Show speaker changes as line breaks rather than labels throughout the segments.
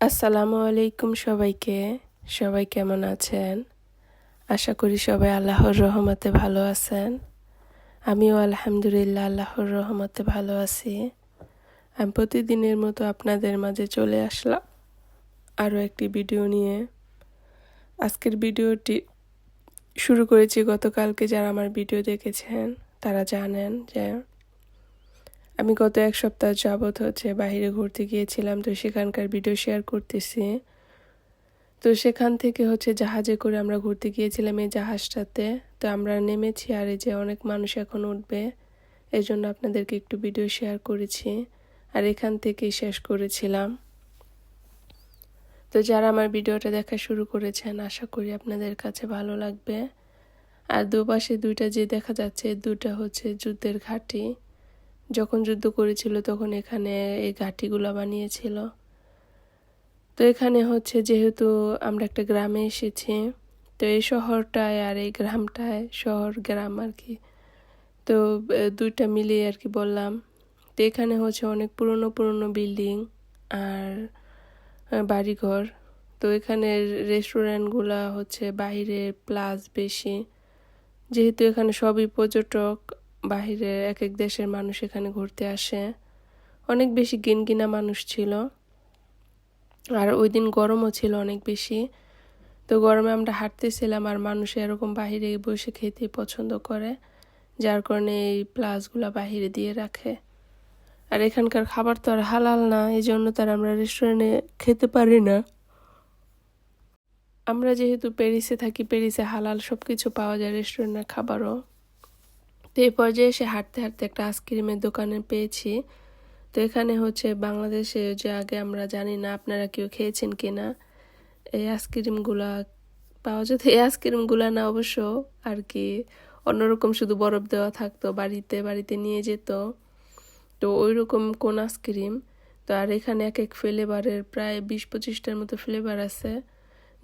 আসসালামু আলাইকুম সবাইকে। সবাই কেমন আছেন? আশা করি সবাই আল্লাহর রহমতে ভালো আছেন। আমিও আলহামদুলিল্লাহ আল্লাহর রহমতে ভালো আছি। আমি প্রতিদিনের মতো আপনাদের মাঝে চলে আসলাম আরও একটি ভিডিও নিয়ে। আজকের ভিডিওটি শুরু করেছি গতকালকে যারা আমার ভিডিও দেখেছেন, তারা জানেন যে আমি গত এক সপ্তাহ যাবৎ হচ্ছে বাইরে ঘুরতে গিয়েছিলাম, তো সেখানকার ভিডিও শেয়ার করতেছি। তো সেখান থেকে হচ্ছে জাহাজে করে আমরা ঘুরতে গিয়েছিলাম এই জাহাজটাতে। তো আমরা নেমেছি আর এই যে অনেক মানুষ এখন উঠবে এই জন্য আপনাদেরকে একটু ভিডিও শেয়ার করেছি আর এখান থেকেই শেষ করেছিলাম। তো যারা আমার ভিডিওটা দেখা শুরু করেছেন, আশা করি আপনাদের কাছে ভালো লাগবে। আর দুপাশে দুইটা যে দেখা যাচ্ছে, দুটা হচ্ছে যুদ্ধের ঘাঁটি। যখন যুদ্ধ করেছিল তখন এখানে এই ঘাটিগুলো বানিয়েছিল। তো এখানে হচ্ছে যেহেতু আমরা একটা গ্রামে এসেছি, তো এই শহরটায় আর এই গ্রামটায়, শহর, গ্রাম আর কি, তো দুইটা মিলিয়ে আর কি বললাম। তো এখানে হচ্ছে অনেক পুরনো পুরনো বিল্ডিং আর বাড়িঘর। তো এখানে রেস্টুরেন্টগুলা হচ্ছে বাইরে প্লাস বেশি। যেহেতু এখানে সবই পর্যটক বাহিরের এক এক দেশের মানুষ এখানে ঘুরতে আসে। অনেক বেশি গিনগিনা মানুষ ছিল। আর ওই দিন গরমও ছিল অনেক বেশি। তো গরমে আমরা হাঁটতেছিলাম আর মানুষ এরকম বাহিরে বসে খেতে পছন্দ করে, যার কারণে এই প্লাসগুলো বাহিরে দিয়ে রাখে। আর এখানকার খাবার তো আর হালাল না এই জন্য তার আমরা রেস্টুরেন্টে খেতে পারি না। আমরা যেহেতু প্যারিসে থাকি, প্যারিসে হালাল সব কিছু পাওয়া যায় রেস্টুরেন্টের খাবারও। তো এই পর্যায়ে এসে হাঁটতে হাঁটতে একটা আইসক্রিমের দোকানে পেয়েছি। তো এখানে হচ্ছে বাংলাদেশে যে আগে আমরা জানি না আপনারা কেউ খেয়েছেন কি না এই আইসক্রিমগুলা পাওয়া যেত। এই আইসক্রিমগুলা না অবশ্য আর কি অন্যরকম শুধু বরফ দেওয়া থাকতো, বাড়িতে বাড়িতে নিয়ে যেত। তো ওই রকম কোন আইসক্রিম। তো আর এখানে এক এক ফ্লেভারের প্রায় বিশ পঁচিশটার মতো ফ্লেভার আছে।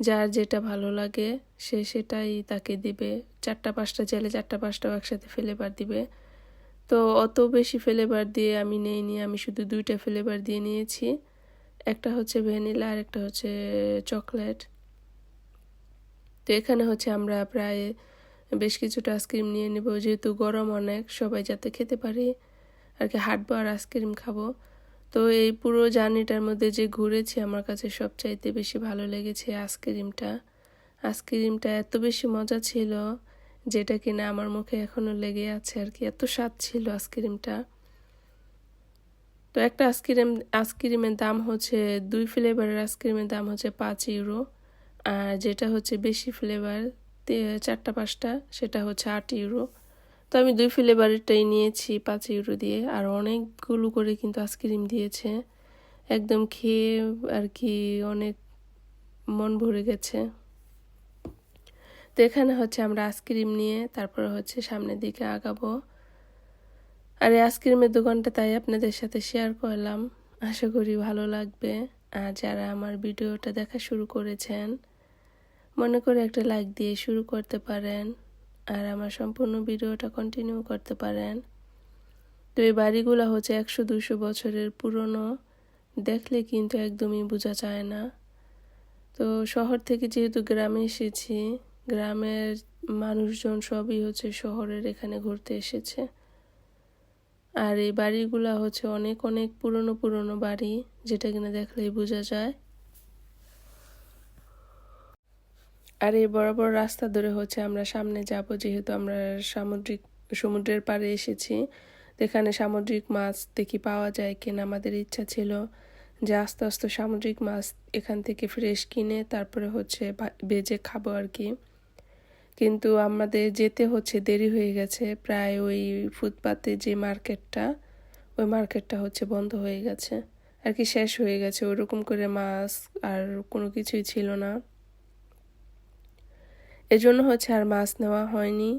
যার যেটা ভালো লাগে, সে সেটাই তাকে দিবে। চারটা পাঁচটা চাইলে চারটা পাঁচটাও একসাথে ফ্লেভার দিবে। তো অত বেশি ফ্লেভার দিয়ে আমি নেইনি, আমি শুধু দুইটা ফ্লেভার দিয়ে নিয়েছি। একটা হচ্ছে ভ্যানিলা, আর একটা হচ্ছে চকলেট তো এখানে হচ্ছে আমরা প্রায় বেশ কিছুটা আইসক্রিম নিয়ে নেব। যেহেতু গরম অনেক, সবাই যাতে খেতে পারি, আর কি হাঁটবো আর আইসক্রিম খাব। তো এই পুরো জার্নিটার মধ্যে যে ঘুরেছি আমার কাছে সবচাইতে বেশি ভালো লেগেছে আইসক্রিমটা আইসক্রিমটা এত বেশি মজা ছিল যেটা কিনা আমার মুখে এখনও লেগে আছে আর কি, এত স্বাদ ছিল আইসক্রিমটা তো একটা আইসক্রিম আইসক্রিমের দাম হচ্ছে দুই ফ্লেভারের আইসক্রিমের দাম হচ্ছে পাঁচ ইউরো আর যেটা হচ্ছে বেশি ফ্লেভার চারটা পাঁচটা সেটা হচ্ছে আট ইউরো। তো আমি দুই ফ্লেভারেরটাই নিয়েছি পাঁচ ইউরো দিয়ে, আর অনেকগুলো করে কিন্তু আইসক্রিম দিয়েছে। একদম খেয়ে আর কি অনেক মন ভরে গেছে। তো এখানে হচ্ছে আমরা আইসক্রিম নিয়ে তারপরে হচ্ছে সামনের দিকে আগাবো। আর এই আইসক্রিমের দোকানটা তাই আপনাদের সাথে শেয়ার করলাম। আশা করি ভালো লাগবে। আর যারা আমার ভিডিওটা দেখা শুরু করেছেন, মনে করে একটা লাইক দিয়ে শুরু করতে পারেন। আর আমার সম্পূর্ণ ভিডিওটা কন্টিনিউ করতে পারেন। তো এই বাড়িগুলো হচ্ছে একশো দুশো বছরের পুরনো। দেখলে কিন্তু একদমই বোঝা যায় না। তো শহর থেকে যেহেতু গ্রামে এসেছি, গ্রামের মানুষজন সবই হচ্ছে শহরের এখানে ঘুরতে এসেছে। আর এই বাড়িগুলা হচ্ছে অনেক অনেক পুরনো পুরনো বাড়ি, যেটা কিনা দেখলেই বোঝা যায়। আর এই বড় বড় রাস্তা ধরে হচ্ছে আমরা সামনে যাব, যেহেতু আমরা সামুদ্রিক, সমুদ্রের পাড়ে এসেছি। এখানে সামুদ্রিক মাছ দেখি পাওয়া যায় কিনা, আমাদের ইচ্ছা ছিল যে আস্তে আস্তে সামুদ্রিক মাছ এখান থেকে ফ্রেশ কিনে তারপরে হচ্ছে বেজে খাব আর কি। কিন্তু আমাদের যেতে হচ্ছে, দেরি হয়ে গেছে। প্রায় ওই ফুটপাতে যে মার্কেটটা, ওই মার্কেটটা হচ্ছে বন্ধ হয়ে গেছে। আর কি শেষ হয়ে গেছে, ওরকম করে মাছ আর কোনো কিছুই ছিল না। এজন্য হচ্ছে আর মাছ নেওয়া হয়নি।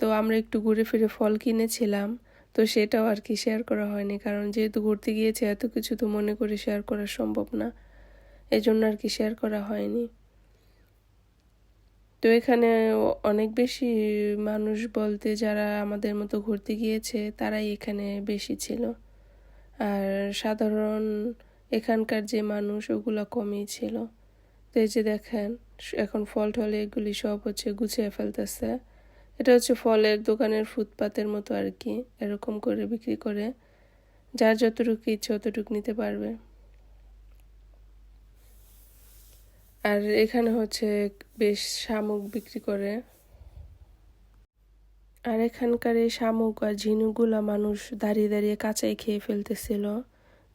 তো আমরা একটু ঘুরে ফিরে ফল কিনেছিলাম, তো সেটাও আর কি শেয়ার করা হয়নি, কারণ যেহেতু ঘুরতে গিয়েছে, এত কিছু তো মনে করে শেয়ার করা সম্ভব না। এজন্য আর কি শেয়ার করা হয়নি। তো এখানে অনেক বেশি মানুষ বলতে যারা আমাদের মতো ঘুরতে গিয়েছে, তারাই এখানে বেশি ছিল। আর সাধারণ এখানকার যে মানুষ, ওগুলো কমই ছিল। তো এই যে দেখেন এখন ফল টল এগুলি সব হচ্ছে গুছিয়ে ফেলতেছে। এটা হচ্ছে ফলের দোকানের ফুটপাতের মতো আর কি, এরকম করে বিক্রি করে, যার যতটুকু ইচ্ছে অতটুকু নিতে পারবে। আর এখানে হচ্ছে বেশ শামুক বিক্রি করে। আর এখানকার এই শামুক আর ঝিনুকগুলা মানুষ দাঁড়িয়ে দাঁড়িয়ে কাঁচাই খেয়ে ফেলতেছিল।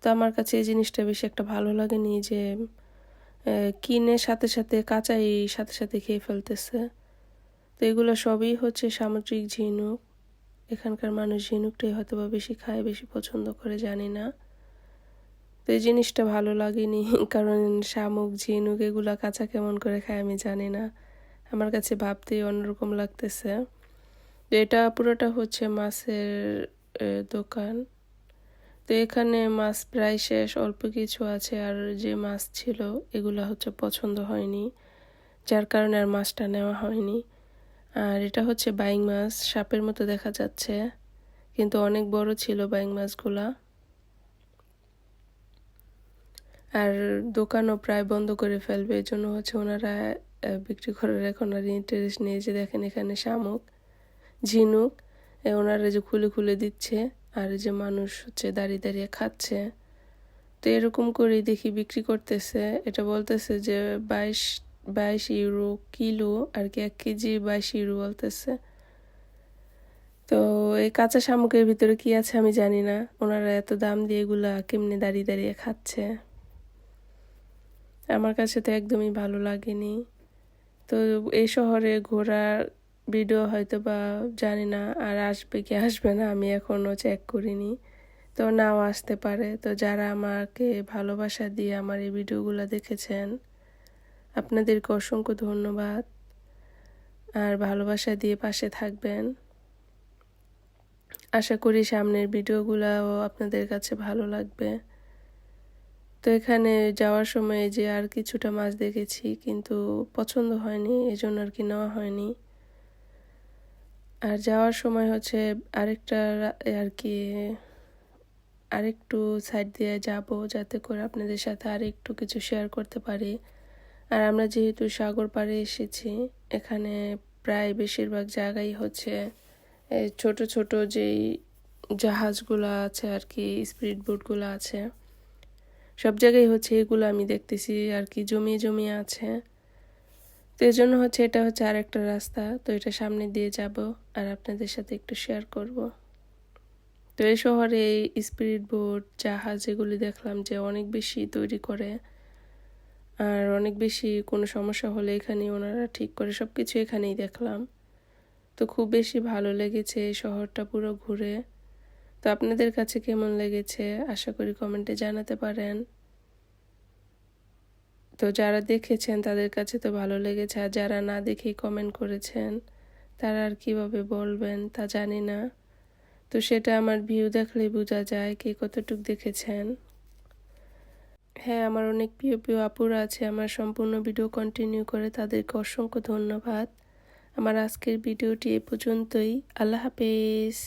তো আমার কাছে এই জিনিসটা বেশি একটা ভালো লাগেনি যে কিনে সাথে সাথে, কাঁচাই সাথে সাথে খেয়ে ফেলতেছে। তো এগুলো সবই হচ্ছে সামুদ্রিক ঝিনুক। এখানকার মানুষ ঝিনুকটাই হয়তো বা বেশি খায়, বেশি পছন্দ করে, জানি না। তো এই জিনিসটা ভালো লাগেনি, কারণ শামুক, ঝিনুক এগুলো কাঁচা কেমন করে খায় আমি জানি না। আমার কাছে ভাবতেই অন্যরকম লাগতেছে। এটা পুরোটা হচ্ছে মাছের দোকান। তো এখানে মাছ প্রায় শেষ, অল্প কিছু আছে। আর যে মাছ ছিল, এগুলো হচ্ছে পছন্দ হয়নি, যার কারণে আর মাছটা নেওয়া হয়নি। আর এটা হচ্ছে বাইং মাছ, সাপের মতো দেখা যাচ্ছে, কিন্তু অনেক বড় ছিল বাইং মাছগুলা। আর দোকানও প্রায় বন্ধ করে ফেলবে, এই জন্য হচ্ছে ওনারা বিক্রি করার এখন আর ইন্টারেস্ট নিয়ে যে দেখেন এখানে শামুক, ঝিনুক ওনারা যে খুলে খুলে দিচ্ছে। আর যে মানুষ হচ্ছে দাঁড়িয়ে দাঁড়িয়ে খাচ্ছে। তো এরকম করেই দেখি বিক্রি করতেছে। এটা বলতেছে যে বাইশ বাইশ ইউরো কিলো আর কি এক কেজি বাইশ ইউরো বলতেছে। তো এই কাঁচা শামুকের ভিতরে কি আছে আমি জানি না। ওনারা এত দাম দিয়ে এগুলা কেমনি দাঁড়িয়ে দাঁড়িয়ে খাচ্ছে? আমার কাছে তো একদমই ভালো লাগেনি। তো এই শহরে ঘোরার ভিডিও হয়তো বা জানি না আর আসবে কি আসবে না, আমি এখনও চেক করিনি। তো নাও আসতে পারে। তো যারা আমাকে ভালোবাসা দিয়ে আমার এই ভিডিওগুলো দেখেছেন, আপনাদেরকে অসংখ্য ধন্যবাদ। আর ভালোবাসা দিয়ে পাশে থাকবেন। আশা করি সামনের ভিডিওগুলোও আপনাদের কাছে ভালো লাগবে। তো এখানে যাওয়ার সময় যে আর কিছুটা মাছ দেখেছি, কিন্তু পছন্দ হয়নি, এজন্য আর কি নেওয়া হয়নি। আর যাওয়ার সময় হচ্ছে আরেকটা আর কি, আরেকটু সাইড দিয়ে যাব যাতে করে আপনাদের সাথে আরেকটু কিছু শেয়ার করতে পারি। আর আমরা যেহেতু সাগর পাড়ে এসেছি, এখানে প্রায় বেশিরভাগ জায়গায় হচ্ছে ছোট ছোট যেই জাহাজগুলো আছে আর কি স্পিড বোটগুলো আছে, সব জায়গায় হচ্ছে এগুলো আমি দেখতেছি আর কি, জমিয়ে জমিয়ে আছে। তো এই জন্য হচ্ছে এটা হচ্ছে আর একটা রাস্তা। তো এটা সামনে দিয়ে যাব আর আপনাদের সাথে একটু শেয়ার করব। তো এই শহরে স্পিরিট বোট জাহাজ এগুলি দেখলাম যে অনেক বেশি তৈরি করে। আর অনেক বেশি কোনো সমস্যা হলে এখানে ওনারা ঠিক করে। সব কিছু এখানেই দেখলাম। তো খুব বেশি ভালো লেগেছে এই শহরটা পুরো ঘুরে। তো আপনাদের কাছে কেমন লেগেছে? আশা করি কমেন্টে জানাতে পারেন। তো যারা দেখেছেন তাদের কাছে তো ভালো লেগেছে। আর যারা না দেখেই কমেন্ট করেছেন, তারা আর কীভাবে বলবেন তা জানি না। তো সেটা আমার ভিউ দেখলে বোঝা যায় কে কতটুক দেখেছেন। হ্যাঁ আমার অনেক প্রিয় প্রিয় আপুরা আছে। আমার সম্পূর্ণ ভিডিও কন্টিনিউ করে তাদেরকে অসংখ্য ধন্যবাদ। আমার আজকের ভিডিওটি এ পর্যন্তই। আল্লাহ হাফেজ।